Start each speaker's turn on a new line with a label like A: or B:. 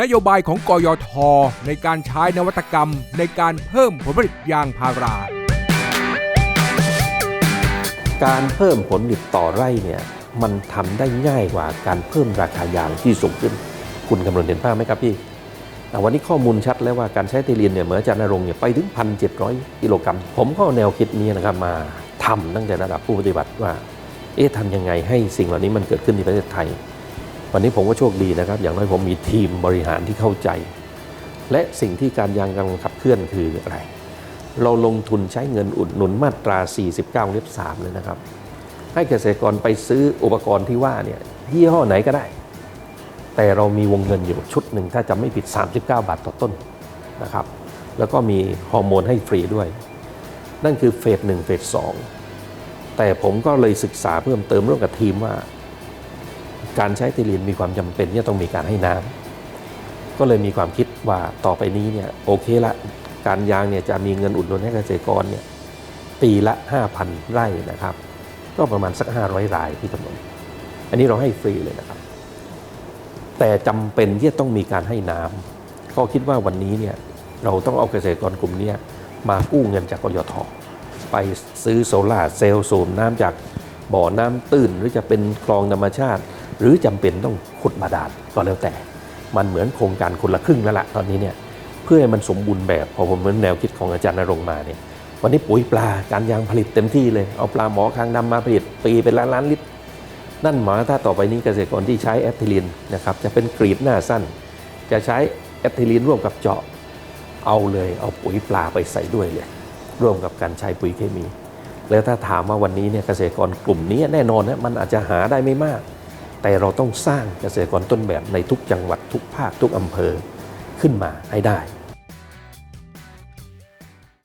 A: นโยบายของกยท ในการใช้นวัตกรรม ในการเพิ่มผลผลิตยางพารา
B: การเพิ่มผลผลิตต่อไร่เนี่ยมันทำได้ง่ายกว่าการเพิ่มราคายางที่สูงขึ้น คุณกำลังเห็นภาพไหมครับพี่แต่วันนี้ข้อมูลชัดแล้วว่าการใช้เทเรียนเนี่ยเหมือนอาจารย์นรงค์เนี่ยไปถึง 1,700 กิโลกรัม ผมก็แนวคิดนี้นะครับมาทำตั้งแต่ระดับผู้ปฏิบัติว่า เอ๊ะทำยังไงให้สิ่งเหล่านี้มันเกิดขึ้นในประเทศไทย วันนี้ผมก็โชคดีนะครับ อย่างน้อยผมมีทีมบริหารที่เข้าใจ และสิ่งที่การยางกำลังขับเคลื่อนคืออะไร เราลงทุนใช้เงินอุดหนุนมาตรา 49เล็บ3เลยนะครับ ให้เกษตรกรไปซื้ออุปกรณ์ที่ว่าเนี่ยยี่ห้อไหนก็ได้ แต่เรามีวงเงินอยู่ชุดหนึ่งถ้าจำไม่ผิด 39 บาทต่อต้นนะครับ แล้วก็มีฮอร์โมนให้ฟรีด้วย นั่นคือเฟสหนึ่งเฟสสองแต่ผมก็เลยศึกษาเพิ่มเติมร่วมกับทีมว่า การใช้เทลีนมีความจำเป็นที่จะต้องมีการให้น้ำก็เลยมีความคิดว่าต่อไปนี้เนี่ยโอเคละการยางเนี่ยจะมีเงินอุดหนุนให้เกษตรกรเนี่ยปีละ 5,000 ไร่นะครับ ก็ประมาณสัก 500 รายที่กำหนดอันนี้เราให้ฟรีเลยนะครับ แต่จำเป็นที่จะต้องมีการให้น้ำก็คิดว่าวันนี้เนี่ยเราต้องเอาเกษตรกรกลุ่มนี้มากู้เงินจากกยทไปซื้อโซลาร์เซลล์สูบน้ำจากบ่อน้ำตื้นหรือจะเป็นคลองธรรมชาติ หรือจำเป็นต้องขุดบาดาลก็แล้วแต่ มันเหมือนโครงการคนละครึ่งแล้วล่ะตอนนี้เนี่ยเพื่อให้มันสมบูรณ์แบบพอผมเหมือนแนวคิดของอาจารย์นรงมาเนี่ยวันนี้ปุ๋ยปลาการยางผลิตเต็มที่เลย เอาปลาหมอคางดำมาผลิตปีเป็นล้านล้านลิตร นั่นหมายถ้าต่อไปนี้เกษตรกรที่ใช้แอปทิลินนะครับจะเป็นกรีดหน้าสั้น จะใช้แอปทิลินร่วมกับเจาะเอาเลยเอาปุ๋ยปลาไปใส่ด้วยเลย ร่วมกับการใช้ปุ๋ยเคมี แล้วถ้าถามว่าวันนี้เนี่ยเกษตรกรกลุ่มนี้แน่นอนนะมันอาจจะหาได้ไม่มาก แต่เราต้องสร้างเกษตรกรต้นแบบในทุกจังหวัดทุกภาคทุกอำเภอขึ้นมาให้ได้